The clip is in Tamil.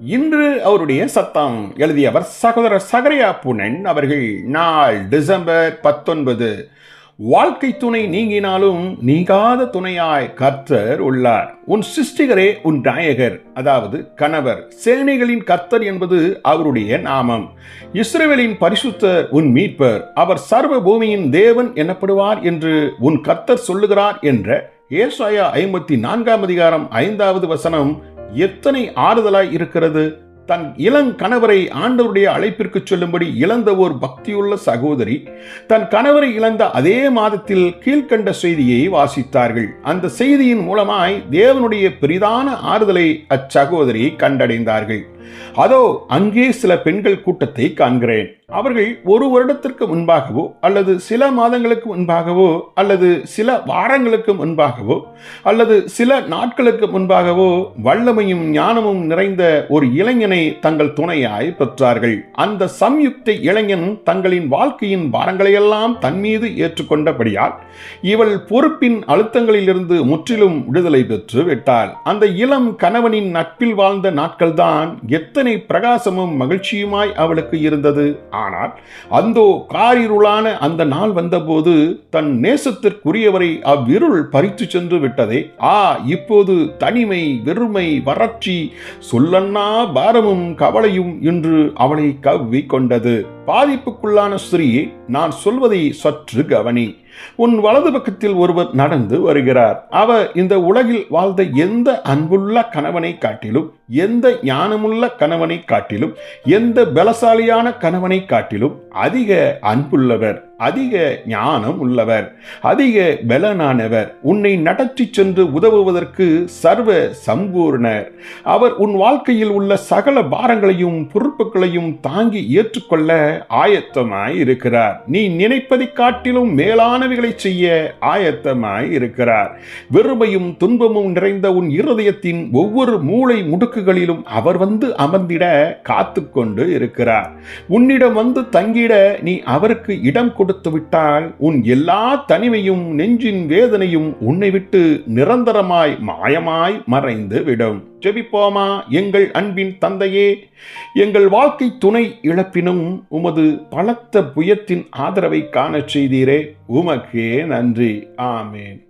இன்று அவருடைய சத்தம் எழுதியவர் சகோதரர் சகரியா புனன் அவர்கள் நாள் டிசம்பர் பத்தொன்பது. வாழ்க்கை துணை நீங்கினாலும் நீங்காத துணையாய் கர்த்தர் உள்ளார். உன் சிருஷ்டிகரே உன் நாயகர் அதாவது கணவர். சேனைகளின் கர்த்தர் என்பது அவருடைய நாமம். இஸ்ரேலின் பரிசுத்தர் உன் மீட்பர். அவர் சர்வ பூமியின் தேவன் எனப்படுவார் என்று உன் கர்த்தர் சொல்லுகிறார் என்ற ஏசாயா ஐம்பத்தி நான்காம் அதிகாரம் ஐந்தாவது வசனம் எத்தனை ஆறுதலாய் இருக்கிறது? தன் இளங் கணவரை ஆண்டவருடைய அழைப்பிற்கு சொல்லும்படி இழந்த ஓர் பக்தியுள்ள சகோதரி தன் கணவரை இழந்த அதே மாதத்தில் கீழ்கண்ட செய்தியை வாசித்தார்கள். அந்த செய்தியின் மூலமாய் தேவனுடைய பெரிதான ஆறுதலை அச்சகோதரி கண்டடைந்தார்கள். அதோ அங்கே சில பெண்கள் கூட்டத்தை காண்கிறேன். அவர்கள் ஒரு வருடத்திற்கு முன்பாகவோ அல்லது சில மாதங்களுக்கு முன்பாகவோ அல்லது சில வாரங்களுக்கு முன்பாகவோ அல்லது சில நாட்களுக்கு முன்பாகவோ வல்லமையும் ஞானமும் நிறைந்த ஒரு இளைஞனை தங்கள் துணையாய் பெற்றார்கள். அந்த சம்யுக்த இளைஞன் தங்களின் வாழ்க்கையின் பாரங்களையெல்லாம் தன் மீது ஏற்றுக்கொண்டபடியால் இவள் பொறுப்பின் அழுத்தங்களிலிருந்து முற்றிலும் விடுதலை பெற்று விட்டாள். அந்த இளம் கணவனின் நட்பில் வாழ்ந்த நாட்கள்தான் எத்தனை பிரகாசமும் மகிழ்ச்சியுமாய் அவளுக்கு இருந்தது. ஆனால் அந்தோ காரிருளான அந்த நாள் வந்தபோது தன் நேசத்திற்குரியவரை அவ்விருள் பறித்து சென்று விட்டதே. ஆ இப்போது தனிமை வெறுமை வறட்சி சொல்லன்னா பாரமும் கவலையும் என்று அவளை கவ்வி கொண்டது. பாதிப்புக்குள்ளான ஸ்திரீயே நான் சொல்வதை சற்று கவனி. உன் வலது பக்கத்தில் ஒருவர் நடந்து வருகிறார். அவர் இந்த உலகில் வாழ்ந்த எந்த அன்புள்ள கணவனை காட்டிலும் எந்த ஞானமுள்ள கணவனை காட்டிலும் எந்த பலசாலியான கணவனை காட்டிலும் அதிக அன்புள்ளவர். அதிக ஞானம் உள்ளவர் அதிக பலனானவர். உன்னை நடத்தி சென்று உதவுவதற்கு சர்வ சம்பூர்ணர். அவர் உன் வாழ்க்கையில் உள்ள சகல பாரங்களையும் பொறுப்புகளையும் தாங்கி ஏற்றுக்கொள்ள ஆயத்தமாய் இருக்கிறார் நீ நினைப்பதை காட்டிலும் மேலானவைகளை செய்ய ஆயத்தமாய் இருக்கிறார் வெறுமையும் துன்பமும் நிறைந்த உன் இருதயத்தின் ஒவ்வொரு மூளை முடுக்குகளிலும் அவர் வந்து அமர்ந்திட காத்து கொண்டு இருக்கிறார். உன்னிடம் வந்து தங்கிட நீ அவருக்கு இடம் கொடு விட்டால் உன் எல்லா தனிமையும் நெஞ்சின் வேதனையும் உன்னை விட்டு நிரந்தரமாய் மாயமாய் மறைந்து விடும். ஜெபிப்போமா? எங்கள் அன்பின் தந்தையே எங்கள் வாழ்க்கை துணை இழப்பினும் உமது பலத்த புயத்தின் ஆதரவை காணச் செய்தீரே. உமக்கே நன்றி. ஆமேன்.